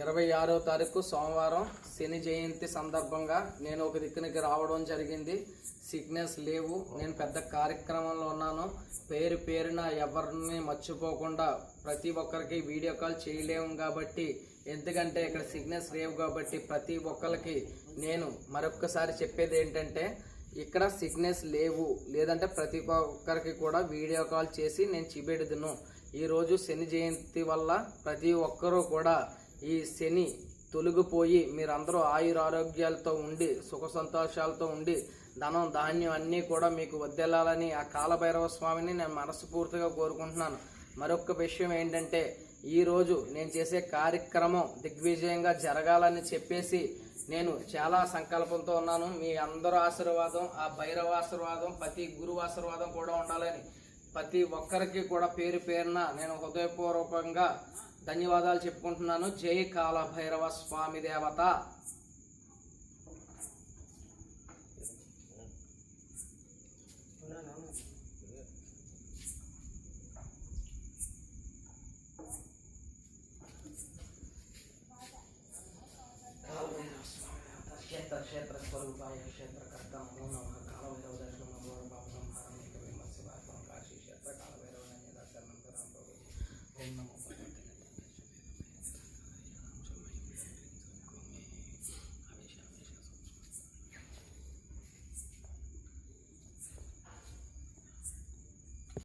ఇరవై ఆరో తారీఖు సోమవారం శని జయంతి సందర్భంగా నేను ఒక దిక్కునికి రావడం జరిగింది. సిగ్నల్స్ లేవు. నేను పెద్ద కార్యక్రమంలో ఉన్నాను. పేరు పేరున ఎవరిని మర్చిపోకుండా ప్రతి ఒక్కరికి వీడియో కాల్ చేయలేము కాబట్టి ఎందుకంటే ఇక్కడ సిగ్నల్స్ లేవు కాబట్టి ప్రతి ఒక్కరికి నేను మరొకసారి చెప్పేది ఏంటంటే ఇక్కడ సిగ్నల్స్ లేవు. లేదంటే ప్రతి ఒక్కరికి కూడా వీడియో కాల్ చేసి నేను చిబెడుదును. ఈరోజు శని జయంతి వల్ల ప్రతి ఒక్కరూ కూడా ఈ శని తొలగిపోయి మీరందరూ ఆయురారోగ్యాలతో ఉండి సుఖ సంతోషాలతో ఉండి ధనం ధాన్యం అన్నీ కూడా మీకు వద్దెల్లాలని ఆ కాలభైరవ స్వామిని నేను మనస్ఫూర్తిగా కోరుకుంటున్నాను. మరొక విషయం ఏంటంటే ఈరోజు నేను చేసే కార్యక్రమం దిగ్విజయంగా జరగాలని చెప్పేసి నేను చాలా సంకల్పంతో ఉన్నాను. మీ అందరూ ఆశీర్వాదం ఆ భైరవ ఆశీర్వాదం ప్రతి గురువు ఆశీర్వాదం కూడా ఉండాలని. ప్రతి ఒక్కరికి కూడా పేరు పేరున నేను హృదయపూర్వకంగా ధన్యవాదాలు చెప్పుకుంటున్నాను. జై కాల భైరవ స్వామి దేవత. కాలభైరవ స్వామి దేవత క్షేత్ర క్షేత్ర స్వరూపాయ క్షేత్రకర్త నమో.